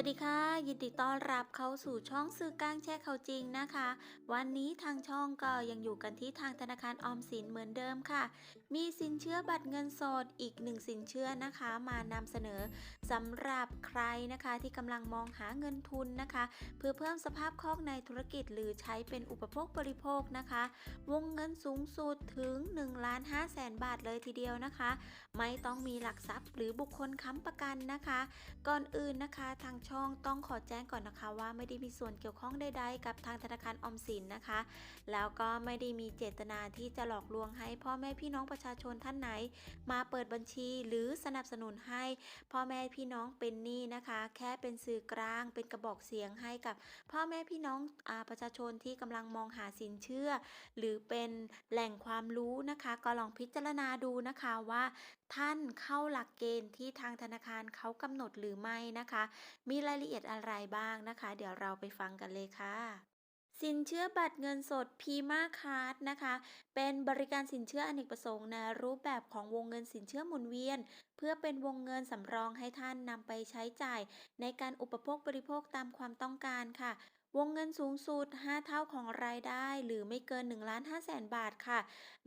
วัสดีค่ะ ยินดีต้อนรับเข้าสู่ช่องสื่อกลางแช่เขาจริงนะคะ วันนี้ทางช่องก็ยังอยู่กันที่ทางธนาคารออมสินเหมือนเดิมค่ะ มีสินเชื่อบัตรเงินสดอีกหนึ่งสินเชื่อนะคะ มานำเสนอสำหรับใครนะคะที่กำลังมองหาเงินทุนนะคะ เพื่อเพิ่มสภาพคล่องในธุรกิจหรือใช้เป็นอุปโภคบริโภคนะคะ วงเงินสูงสุดถึง1ล้าน5แสนบาทเลยทีเดียวนะคะ ไม่ต้องมีหลักทรัพย์หรือบุคคลค้ำประกันนะคะ ก่อนอื่นนะคะทางช่องต้องขอแจ้งก่อนนะคะว่าไม่ได้มีส่วนเกี่ยวข้องใดๆกับทางธนาคารอมสินนะคะ แล้วก็ไม่ได้มีเจตนาที่จะหลอกลวงให้พ่อแม่พี่น้องประชาชนท่านไหน มาเปิดบัญชีหรือสนับสนุนให้พ่อแม่พี่น้องเป็นหนี้นะคะ แค่เป็นสื่อกลางเป็นกระบอกเสียงให้กับ พ่อแม่พี่น้องอประชาชนที่กำลังมองหาสินเชื่อ หรือเป็นแหล่งความรู้นะคะ ก็ลองพิจารณาดูนะคะว่า ท่านเข้าหลักเกณฑ์ที่ทางธนาคารเขากำหนดหรือไม่นะคะ มีรายละเอียดอะไรบ้างนะคะ เดี๋ยวเราไปฟังกันเลยค่ะสินเชื่อบัตรเงินสดพีมาคาร์ดนะคะ เป็นบริการสินเชื่ออเนกประสงค์ในรูปแบบของวงเงินสินเชื่อหมุนเวียน เพื่อเป็นวงเงินสำรองให้ท่านนำไปใช้จ่าย ในการอุปโภคบริโภคตามความต้องการค่ะ วงเงินสูงสุด 5 เท่าของรายได้ หรือไม่เกิน1ล้าน5แสนบาทค่ะ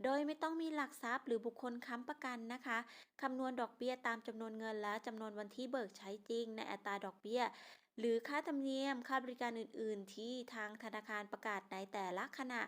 โดยไม่ต้องมีหลักทรัพย์หรือบุคคลค้ำประกันนะคะคำนวณดอกเบี้ยตามจำนวนเงินและจำนวนวันที่เบิกใช้จริง ในอัตราดอกเบี้ย หรือค่าธรรมเนียมค่าบริการอื่น ๆ ที่ทางธนาคารประกาศในแต่ละขณะ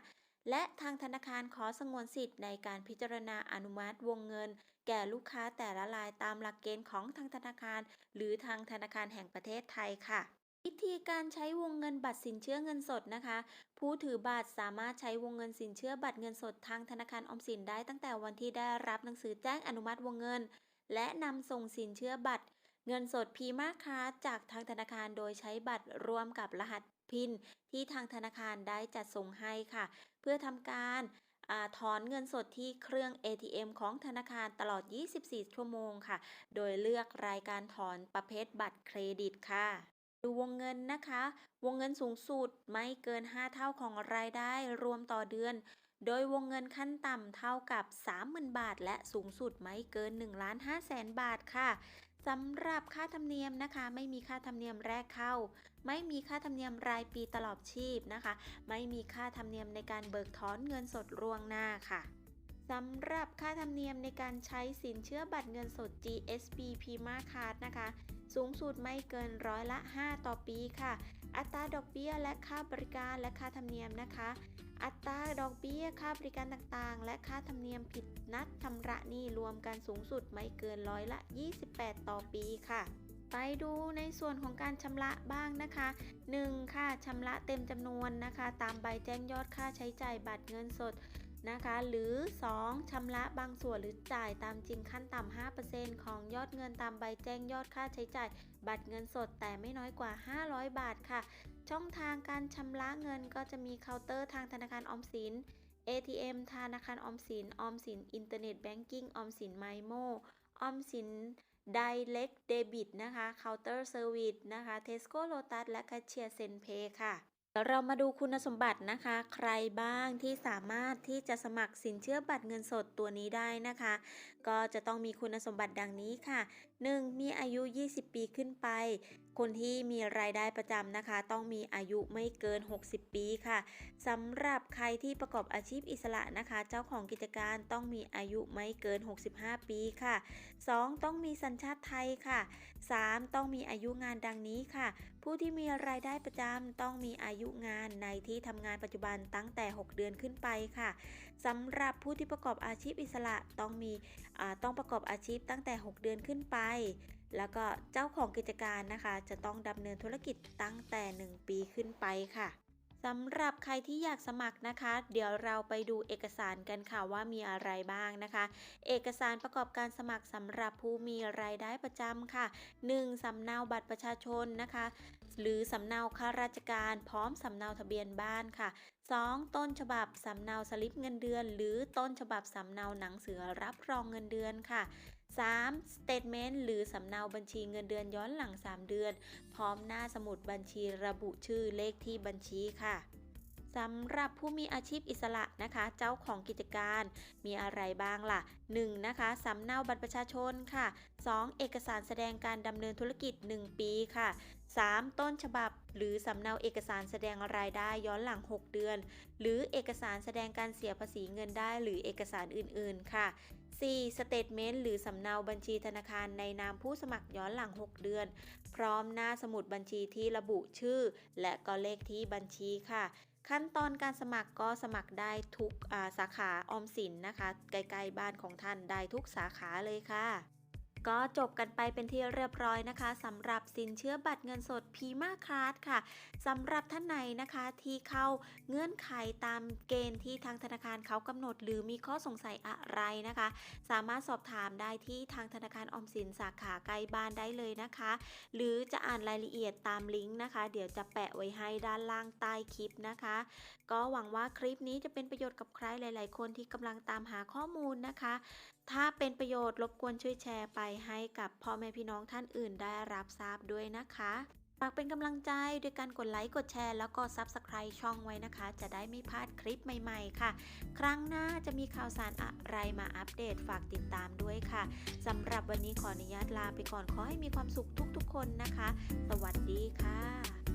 และทางธนาคารขอสงวนสิทธิ์ในการพิจารณาอนุมัติวงเงิน แก่ลูกค้าแต่ละรายตามหลักเกณฑ์ของทางธนาคาร หรือทางธนาคารแห่งประเทศไทยค่ะ วิธีการใช้วงเงินบัตรสินเชื่อเงินสดนะคะ ผู้ถือบัตรสามารถใช้วงเงินสินเชื่อบัตรเงินสดทางธนาคารอมสินได้ตั้งแต่วันที่ได้รับหนังสือแจ้งอนุมัติวงเงิน และนำส่งสินเชื่อบัตร เงินสดพีมาคาจากทางธนาคารโดยใช้บัตรรวมกับรหัสพินที่ทางธนาคารได้จัดส่งให้ค่ะ เพื่อทำการอถอนเงินสดที่เครื่อง ATM ของธนาคารตลอด 24 ชั่วโมงค่ะ โดยเลือกรายการถอนประเภทบัตรเครดิตค่ะ ดูวงเงินนะคะ วงเงินสูงสุดไม่เกิน 5 เท่าของรายได้รวมต่อเดือน โดยวงเงินขั้นต่ำเท่ากับ 30,000 บาท และสูงสุดไม่เกิน1ล้าน5แสนบาทค่ะสำหรับค่าธรรมเนียมนะคะ ไม่มีค่าธรรมเนียมแรกเข้า ไม่มีค่าธรรมเนียมรายปีตลอดชีพนะคะ ไม่มีค่าธรรมเนียมในการเบิกถอนเงินสดล่วงหน้าค่ะ สำหรับค่าธรรมเนียมในการใช้สินเชื่อบัตรเงินสด GSP Prima Card นะคะ สูงสุดไม่เกินร้อยละ 5 ต่อปีค่ะ อัตราดอกเบี้ยและค่าบริการและค่าธรรมเนียมนะคะ อัตราดอกเบี้ยค่าบริการต่างๆ และค่าธรรมเนียมผิดนัดชำระหนี้รวมกันสูงสุดไม่เกินร้อยละ 28 ต่อปีค่ะไปดูในส่วนของการชำระบ้างนะคะ 1. ค่ะชำระเต็มจำนวนนะคะ ตามใบแจ้งยอดค่าใช้จ่ายบัตรเงินสด นะคะ หรือ 2. ชำระบางส่วนหรือจ่ายตามจริงขั้นต่ำ 5%ของยอดเงินตามใบแจ้งยอดค่าใช้จ่าย บัตรเงินสดแต่ไม่น้อยกว่า 500 บาทค่ะ ช่องทางการชำระเงินก็จะมีเคาน์เตอร์ทางธนาคารออมสิน ATM ธนาคารออมสิน ออมสินอินเทอร์เน็ตแบงกิ้ง ออมสินไมโม ออมสิน Direct Debit นะคะเคาน์เตอร์เซอร์วิสนะคะ Tesco Lotus และ Cashier Zenpay ค่ะ เดี๋ยวเรามาดูคุณสมบัตินะคะ ใครบ้างที่สามารถที่จะสมัครสินเชื่อบัตรเงินสดตัวนี้ได้นะคะ ก็จะต้องมีคุณสมบัติดังนี้ค่ะ 1. มีอายุ 20 ปีขึ้นไป คนที่มีรายได้ประจำนะคะ ต้องมีอายุไม่เกิน 60 ปีค่ะสำหรับใครที่ประกอบอาชีพอิสระนะคะ เจ้าของกิจการต้องมีอายุไม่เกิน 65 ปีค่ะ 2. ต้องมีสัญชาติไทยค่ะ 3. ต้องมีอายุงานดังนี้ค่ะ ผู้ที่มีรายได้ประจำต้องมีอายุงานในที่ทำงานปัจจุบันตั้งแต่ 6 เดือนขึ้นไปค่ะสำหรับผู้ที่ประกอบอาชีพอิสระต้องมีต้องประกอบอาชีพตั้งแต่ 6 เดือนขึ้นไป แล้วก็เจ้าของกิจการนะคะ จะต้องดำเนินธุรกิจตั้งแต่ 1 ปีขึ้นไปค่ะสำหรับใครที่อยากสมัครนะคะ เดี๋ยวเราไปดูเอกสารกันค่ะว่ามีอะไรบ้างนะคะ เอกสารประกอบการสมัครสำหรับผู้มีรายได้ประจำค่ะ 1. สำเนาบัตรประชาชนนะคะ หรือสำเนาข้าราชการพร้อมสำเนาทะเบียนบ้านค่ะ 2. ต้นฉบับสำเนาสลิปเงินเดือน หรือต้นฉบับสำเนาหนังสือรับรองเงินเดือนค่ะ 3. Statement หรือสำเนาบัญชีเงินเดือนย้อนหลัง 3 เดือน พร้อมหน้าสมุดบัญชีระบุชื่อเลขที่บัญชีค่ะ สำหรับผู้มีอาชีพอิสระนะคะ เจ้าของกิจการมีอะไรบ้างล่ะ 1. นะคะสำเนาบัตรประชาชนค่ะ 2. เอกสารแสดงการดำเนินธุรกิจ 1 ปีค่ะ 3. ต้นฉบับ หรือสำเนาเอกสารแสดงรายได้ย้อนหลัง 6 เดือน หรือเอกสารแสดงการเสียภาษีเงินได้ หรือเอกสารอื่น ๆ ค่ะ 4. สเตทเมนต์หรือสำเนาบัญชีธนาคารในนามผู้สมัครย้อนหลัง 6 เดือน พร้อมหน้าสมุดบัญชีที่ระบุชื่อ และก็เลขที่บัญชีค่ะ ขั้นตอนการสมัครก็สมัครได้ทุกาสาขาออมสินนะคะ ใกล้ๆบ้านของท่านได้ทุกสาขาเลยค่ะ ก็จบกันไปเป็นที่เรียบร้อยนะคะสำหรับสินเชื่อบัตรเงินสดพีมาคาร์ดค่ะสำหรับท่านไหนนะคะที่เข้าเงื่อนไขตามเกณฑ์ที่ทางธนาคารเขากำหนด หรือมีข้อสงสัยอะไรนะคะ สามารถสอบถามได้ที่ทางธนาคารออมสินสาขาใกล้บ้านได้เลยนะคะ หรือจะอ่านรายละเอียดตามลิงก์นะคะ เดี๋ยวจะแปะไว้ให้ด้านล่างใต้คลิปนะคะ ก็หวังว่าคลิปนี้จะเป็นประโยชน์กับใครหลาย ๆ คนที่กำลังตามหาข้อมูลนะคะ ถ้าเป็นประโยชน์รบกวนช่วยแชร์ไปให้กับพ่อแม่พี่น้องท่านอื่นได้รับทราบด้วยนะคะฝากเป็นกำลังใจด้วยการกดไลค์กดแชร์แล้วก็ Subscribe ช่องไว้นะคะ จะได้ไม่พลาดคลิปใหม่ๆ ค่ะ ครั้งหน้าจะมีข่าวสารอะไรมาอัปเดตฝากติดตามด้วยค่ะสำหรับวันนี้ขออนุญาตลาไปก่อนขอให้มีความสุขทุกๆ คนนะคะ สวัสดีค่ะ